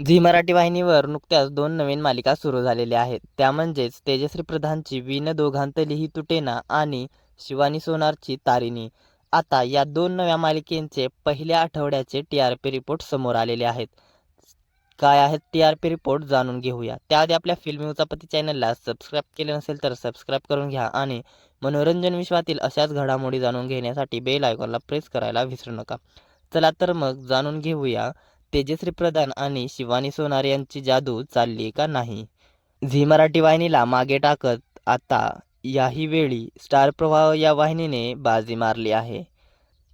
Zee Marathi वाहिनीवर नुकत्याच दोन नवीन मालिका सुरू झालेल्या आहेत. त्या म्हणजेच तेजश्री प्रधानची विण दोघांतलीही तुटेना आणि शिवानी सोनारची तारिणी. आता या दोन नव्या मालिकेंचे पहिल्या आठवड्याचे टी आर पी रिपोर्ट समोर आलेले आहेत. काय आहेत टी आर पी रिपोर्ट जाणून घेऊया. त्याआधी आपल्या फिल्मी उचापती चॅनलला सबस्क्राईब केले नसेल तर सबस्क्राईब करून घ्या आणि मनोरंजन विश्वातील अशाच घडामोडी जाणून घेण्यासाठी बेल आयकॉनला प्रेस करायला विसरू नका. चला तर मग जाणून घेऊया तेजश्री प्रधान आणि शिवानी सोनार यांची जादू चालली का नाही? झी मराठी वाहिनीला मागे टाकत आता याही वेळी स्टार प्रवाह या वाहिनीने बाजी मारली आहे.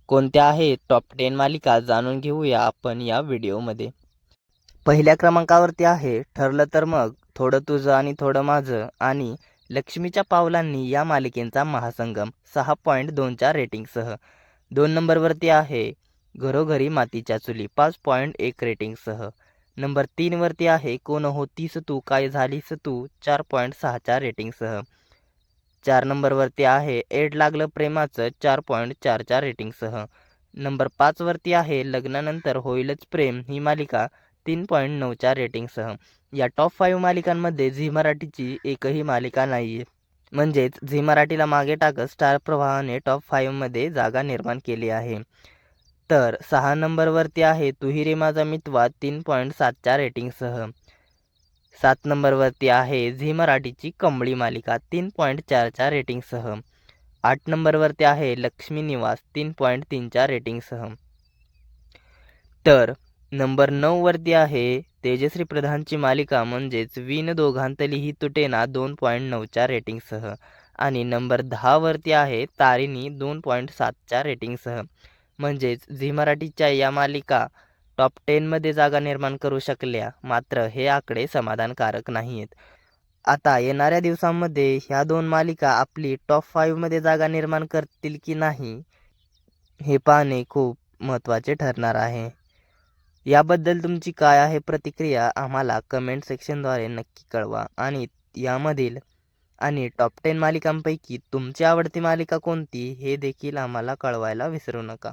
कोणत्या आहेत टॉप टेन मालिका जाणून घेऊया आपण या व्हिडिओमध्ये. पहिल्या क्रमांकावरती आहे ठरलं तर मग थोडं तुझं आणि थोडं माझं आणि लक्ष्मीच्या पावलांनी या मालिकेचा महासंगम सहा पॉईंट दोनच्या रेटिंगसह दोन नंबरवरती आहे घरोघरी मातीच्या चुली पाच पॉईंट एक रेटिंगसह नंबर तीनवरती आहे कोण होतीस तू काय झालीस तू चार पॉईंट सहाच्या रेटिंगसह चार नंबरवरती आहे एड लागलं प्रेमाचं चार पॉईंट चारच्या रेटिंगसह नंबर पाचवरती आहे लग्नानंतर होईलच प्रेम ही मालिका तीन पॉईंट नऊच्या रेटिंगसह या टॉप फाईव्ह मालिकांमध्ये झी मराठीची एकही मालिका नाही आहे म्हणजेच झी मराठीला मागे टाकत स्टार प्रवाहाने टॉप फाईव्हमध्ये जागा निर्माण केली आहे. तर सहा नंबरवरती आहे तुही रे माझा मितवा तीन पॉईंट सातच्या रेटिंगसह. सात नंबरवरती आहे झी मराठीची कंबळी मालिका तीन पॉईंट चारच्या रेटिंगसह. आठ नंबरवरती आहे लक्ष्मी निवास तीन पॉईंट तीनच्या रेटिंगसह. तर नंबर नऊवरती आहे तेजश्री प्रधानची मालिका म्हणजेच विन दोघांतली ही तुटेना दोन पॉईंट नऊच्या रेटिंगसह. आणि नंबर दहावरती आहे तारिणी दोन पॉईंट सातच्या रेटिंगसह. म्हणजेच झी मराठीच्या या मालिका टॉप टेनमध्ये जागा निर्माण करू शकल्या. मात्र हे आकडे समाधानकारक नाही आहेत आता येणाऱ्या दिवसांमध्ये ह्या दोन मालिका आपली टॉप फाईव्हमध्ये जागा निर्माण करतील की नाही हे पाहणे खूप महत्त्वाचे ठरणार आहे. याबद्दल तुमची काय आहे प्रतिक्रिया आम्हाला कमेंट सेक्शनद्वारे नक्की कळवा. आणि यामधील आणि टॉप टेन मालिकांपैकी तुमची आवडती मालिका कोणती हे देखील आम्हाला कळवायला विसरू नका.